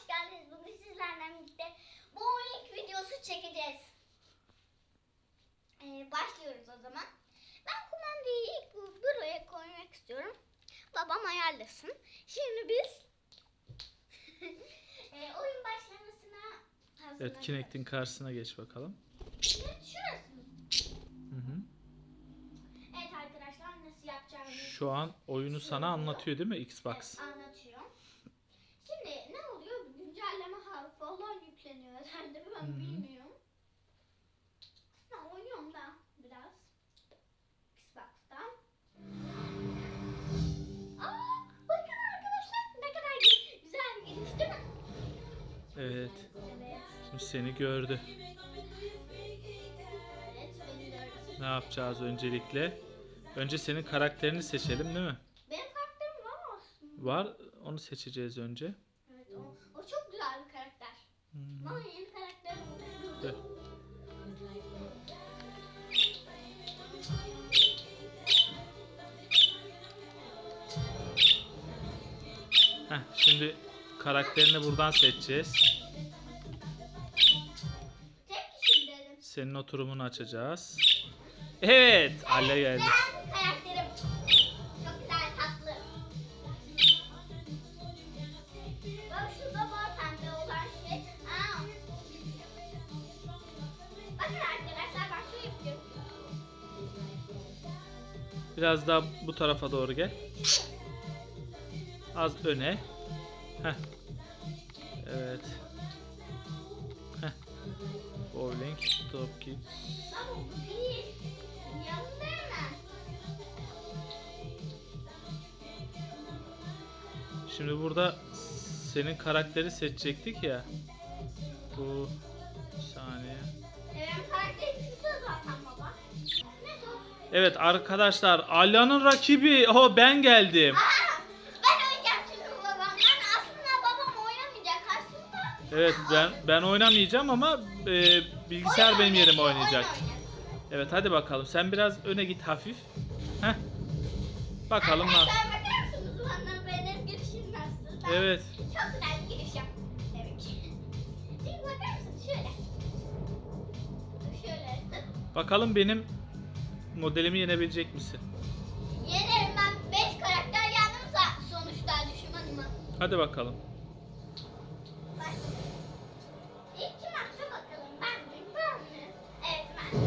hoş geldiniz. Bugün sizlerle birlikte bowling videosu çekeceğiz. Ee, başlıyoruz o zaman. Ben kumandayı ilk bu- buraya koymak istiyorum. Babam ayarlasın. Şimdi biz ee, oyun başlamasına. Evet Kinect'in karşısına geç bakalım. Evet, şurası mı? Hı hı. Evet arkadaşlar nasıl yapacağımızı Şu an oyunu sana anlatıyor değil mi Xbox? Evet, anlatıyor. Herhalde ben Hı hı. bilmiyorum. Aslında oynuyorum da biraz. Xbox'tan. Aa, bakın arkadaşlar ne kadar gü- güzel bir giriş değil mi? Evet. Şimdi seni gördü. Ne yapacağız öncelikle? Önce senin karakterini seçelim değil mi? Benim karakterim var aslında. Var. Onu seçeceğiz önce. Evet o, o çok güzel bir karakter. Bana yeni karakterim. Heh, şimdi karakterini buradan seçeceğiz. Senin oturumunu açacağız. Evet, Alya geldi. Biraz daha bu tarafa doğru gel. Az öne. Heh. Evet. Heh. Bowling, top. Şimdi burada senin karakteri seçecektik ya. Bu Evet arkadaşlar Alya'nın rakibi. Oh ben geldim. Aa, ben oynayacağım şimdi babamdan. Aslında babam oynamayacak aslında. Evet ben ben oynamayacağım ama e, bilgisayar benim yerime Oyun oynayacak. oynayacak. Evet hadi bakalım. Sen biraz öne git hafif. Heh. Bakalım nasıl. Arkadaşlar bakar mısınız bana benim girişim nasıl? Ben Evet. Çok güzel bir giriş yaptım. Evet. Şimdi bakar mısınız şöyle. Şöyle. Bakalım benim modelimi yenebilecek misin? Yenerim ben 5 karakter yendim sonuçta düşmanıma. Hadi bakalım. Başlayalım. İlk kim bakalım ben mi? Ben mi? Evet ben.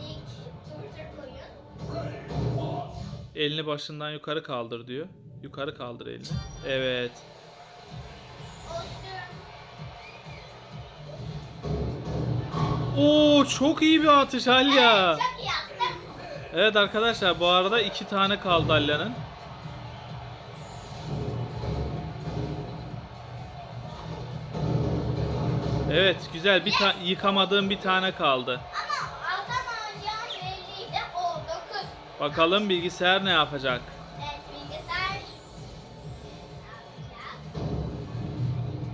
İlk durdur koyun. Elini başından yukarı kaldır diyor. Yukarı kaldır elini. Evet. Oo çok iyi bir atış Alya. Çok iyi attım. Evet arkadaşlar bu arada iki tane kaldı Alya'nın. Evet güzel bir ta- yıkamadığım bir tane kaldı. Ama altan alacağım belliydi. O 9. Bakalım bilgisayar ne yapacak? Evet bilgisayar. Yapacak.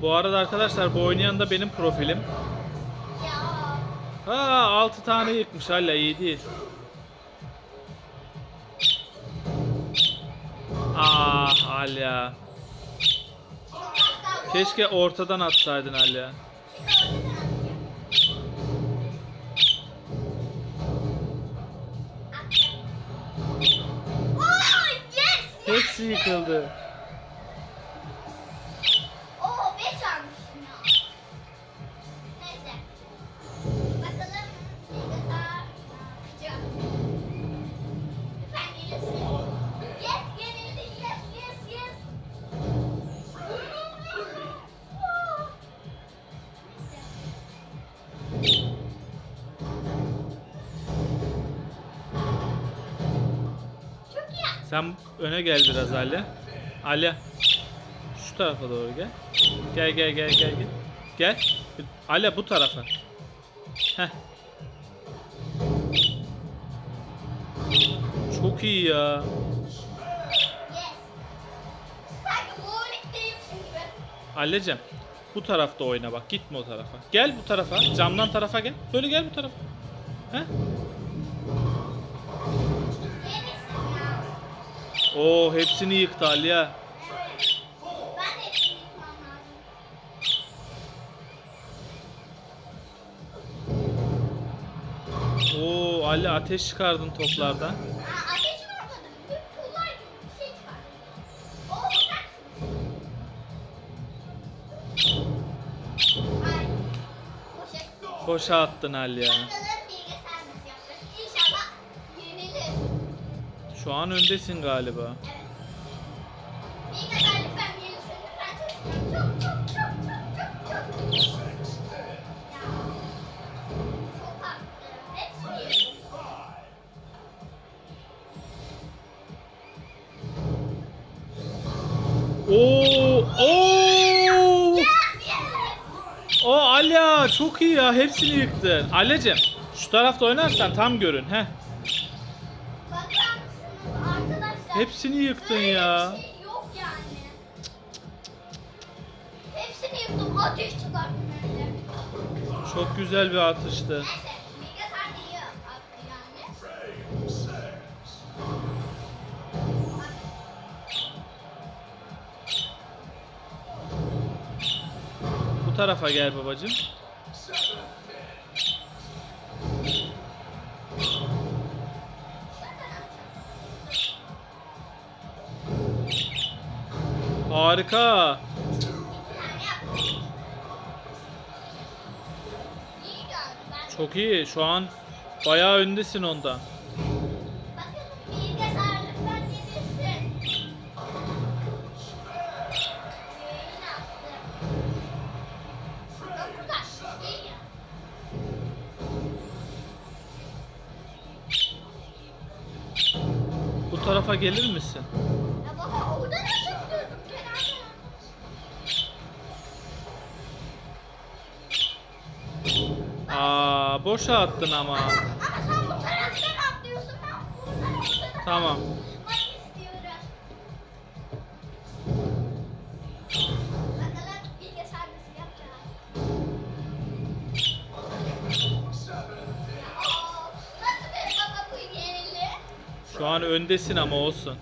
Bu arada arkadaşlar bu oynayan da benim profilim. Ya. Ha 6 tane yıkmış hala iyi değil. Ah Alya. Keşke ortadan atsaydın Alya. Oh yes! Hepsi yıkıldı. Sen öne gel biraz Alya. Alya. Şu tarafa doğru gel. Gel gel gel gel gel. Gel. Alya bu tarafa. Heh. Çok iyi ya. Alyacığım bu tarafta oyna bak gitme o tarafa. Gel bu tarafa camdan tarafa gel. Böyle gel bu tarafa. Heh. Oo hepsini yıktı Ali ha. Oo Ali ateş çıkardın toplardan. Koşa attın Ali ya. Çok haklı. Hepsini yedim. Oo! Oo! O Alya çok iyi ya. Hepsini yıktın. Alyacım şu tarafta oynarsan tam görün. Bakar mısınız arkadaşlar? Hepsini yıktın Böyle ya. bir şey yok yani. Hepsini yıktım. Ateş çıkarttım hem de. Çok güzel bir atıştı. Neyse. Bilgisayar da iyi attı yani. Bu tarafa gel babacığım. Harika. Çok iyi. Şu an bayağı öndesin onda. Bu tarafa gelir misin? Boşa attın ama. Ama sen bu taraftan atlıyorsun ben buradan ortadan Tamam. atmak istiyorum. Bakalım bilgisayar nasıl yapacak? Ya, of, Nasıl bir baba bu yenili? Şu an öndesin ama olsun.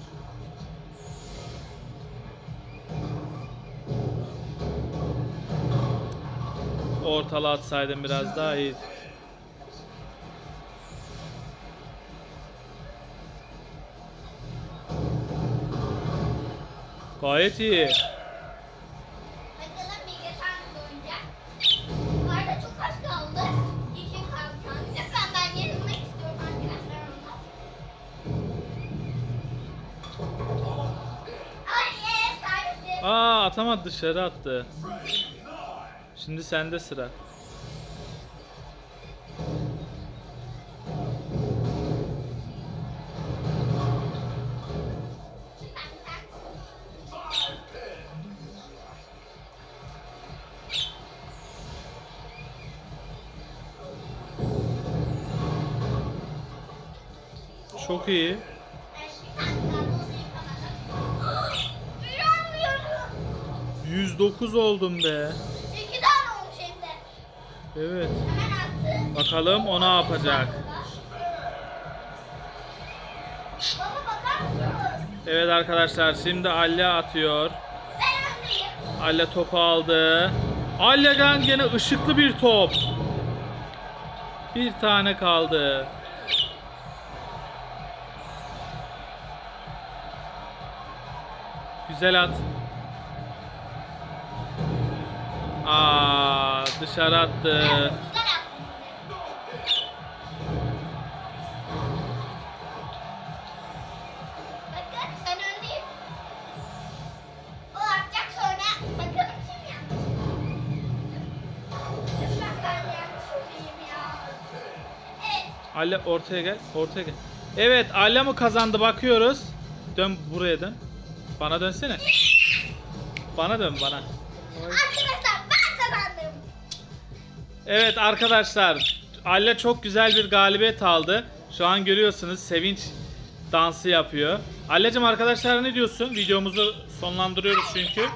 Ortala atsaydın biraz daha iyi. Gayet iyi. Bakalım bilgisayar nasıl oynayacak? Bu arada çok az kaldı. İki kaldı. Lütfen ben yenilmek istiyorum arkadaşlar ondan. Ay yes kaybettim. Aa atamadı dışarı attı. Şimdi sende sıra. Çok iyi. İnanmıyorum. 109 oldum be. İki tane olmuş hem de. Evet. Bakalım o ne yapacak. Evet arkadaşlar şimdi Alya atıyor. Alya topu aldı. Alya'dan gene ışıklı bir top. Bir tane kaldı. Güzel at. Aa, dışarı attı. Ali ortaya gel, ortaya gel. Evet, Alya mı kazandı bakıyoruz. Dön buraya dön. Bana dönsene. Bana dön bana. Arkadaşlar ben kazandım. Evet arkadaşlar, Alya çok güzel bir galibiyet aldı. Şu an görüyorsunuz sevinç dansı yapıyor. Alyacım arkadaşlar ne diyorsun? Videomuzu sonlandırıyoruz çünkü.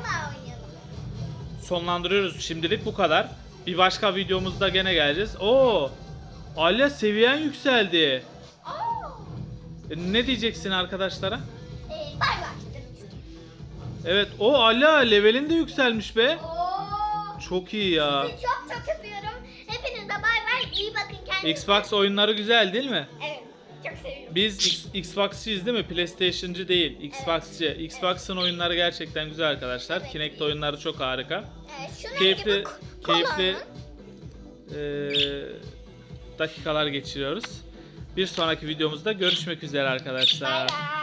Sonlandırıyoruz şimdilik bu kadar. Bir başka videomuzda gene geleceğiz. Oo! Alya seviyen yükseldi. E, Ne diyeceksin arkadaşlara? Ee, bay bay. Evet, o Alya levelin de yükselmiş be. Oo. Çok iyi ya. Sizi çok çok öpüyorum. Hepinize bay bay. İyi bakın kendinize. Xbox oyunları güzel değil mi? Evet. Biz X- Xbox'çıyız değil mi? PlayStation'cı değil. Xbox'çı. Xbox'ın oyunları gerçekten güzel arkadaşlar. Evet. Kinect oyunları çok harika. Evet, şuna Keyifli keyifli eee, dakikalar geçiriyoruz. Bir sonraki videomuzda görüşmek üzere arkadaşlar. Bay bay.